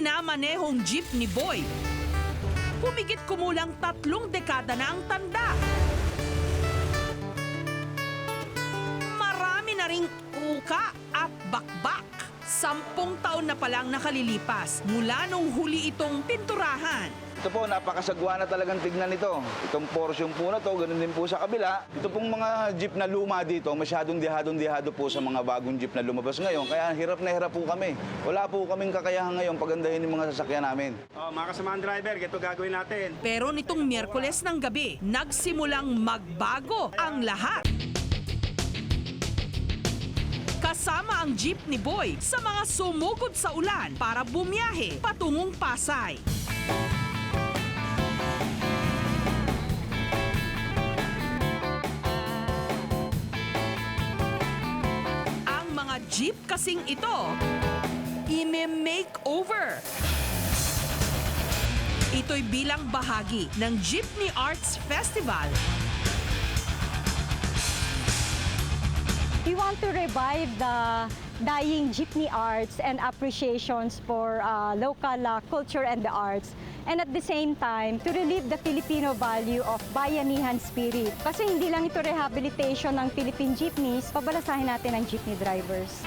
Minamanehong jeep ni Boy. Humigit kumulang tatlong dekada na ang tanda. Marami na ring uka. Sampung taon na palang nakalilipas mula nung huli itong pinturahan. Ito po, napakasagwa na talagang tignan ito. Itong portion po na to, ganun din po sa kabila. Ito pong mga jeep na luma dito, masyadong dihadong-dihado po sa mga bagong jeep na lumabas ngayon. Kaya hirap na hirap po kami. Wala po kaming kakayahan ngayon pagandahin yung mga sasakyan namin. Oh, mga kasamahan driver, ganito gagawin natin. Pero nitong Miyerkules ng gabi, nagsimulang magbago ang lahat. Ang jeep ni Boy sa mga sumugod sa ulan para bumiyahe patungong Pasay. Ang mga jeep kasing ito, ime-makeover. Ito'y bilang bahagi ng Jeepney Arts Festival. Want to revive the dying jeepney arts and appreciations for uh, local uh, culture and the arts. And at the same time, to relive the Filipino value of bayanihan spirit. Kasi hindi lang ito rehabilitation ng Philippine jeepneys, pabalasahin natin ang jeepney drivers.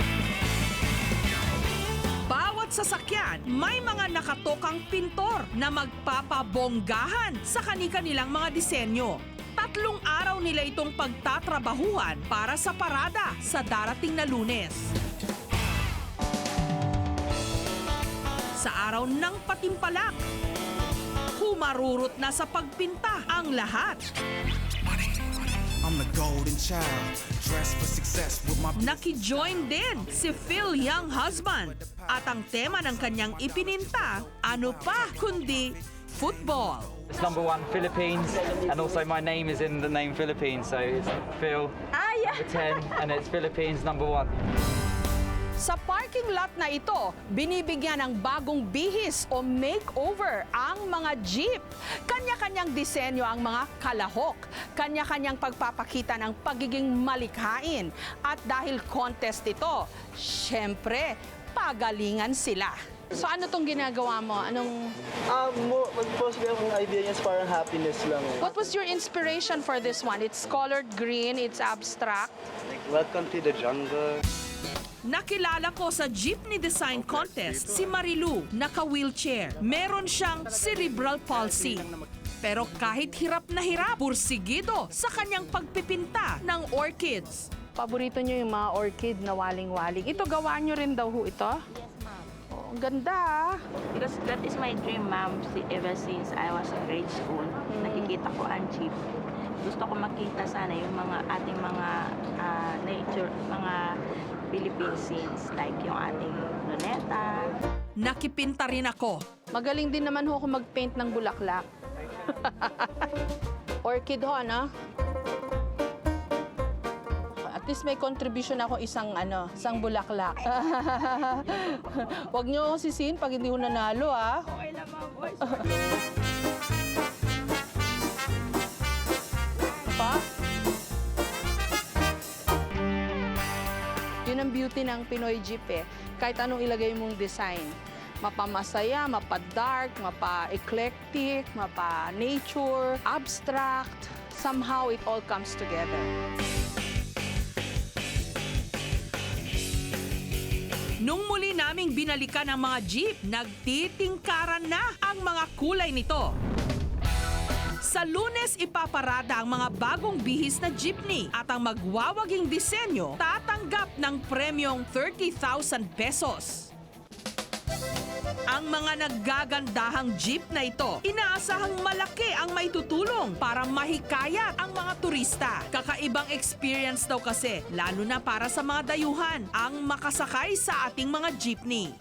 Bawat sasakyan, may mga nakatokang pintor na magpapabonggahan sa kani-kanilang mga disenyo. Tatlong araw nila itong pagtatrabahuhan para sa parada sa darating na lunes. Sa araw ng patimpalak, humarurot na sa pagpinta ang lahat. I'm the golden child, dressed for success with my Naki-join din si Phil Young Husband. At ang tema ng kanyang ipininta, ano pa kundi football. It's number one Philippines, and also my name is in the name Philippines, so it's Phil number 10, and it's Philippines number one. Sa parking lot na ito, binibigyan ng bagong bihis o makeover ang mga jeep. Kanya-kanyang disenyo ang mga kalahok. Kanya-kanyang pagpapakita ng pagiging malikhain. At dahil contest ito, syempre, pagalingan sila. So ano tong ginagawa mo? Anong Ah, mo, mag-post ko yung idea niya is parang happiness lang. eh. What was your inspiration for this one? It's colored green, it's abstract. Like, welcome to the jungle. Nakilala ko sa Jeepney Design Contest si Marilu, naka-wheelchair. Meron siyang cerebral palsy. Pero kahit hirap na hirap, pursigido sa kanyang pagpipinta ng orchids. Paborito niyo yung mga orchid na waling-waling. Ito, gawa niyo rin daw ho ito? Ang ganda ah. Because that is my dream, ma'am, si- ever since I was in grade school. Nakikita ko ang jeep. Gusto ko makita sana yung mga ating mga ah, nature, mga Philippine scenes like yung ating luneta. Nakipinta rin ako. Magaling din naman ho ako mag-paint ng bulaklak. orchid ho, ano? At least may contribution ako isang ano, isang bulaklak. Huwag niyo ako sisihin pag hindi ko nanalo, ah. Pa? Yun ang beauty ng Pinoy Jeep eh. Kahit anong ilagay mong design. Mapamasaya, mapa-dark, mapa-eclectic, mapa-nature, abstract. Somehow it all comes together. Nung muli naming binalikan ang mga jeep, nagtitingkaran na ang mga kulay nito. Sa lunes, ipaparada ang mga bagong bihis na jeepney at ang magwawaging disenyo tatanggap ng premyong 30,000 pesos. Ang mga naggagandahang jeep na ito, inaasahang malaki ang may tutulong para mahikayat ang mga turista. Kakaibang experience daw kasi, lalo na para sa mga dayuhan, ang makasakay sa ating mga jeepney.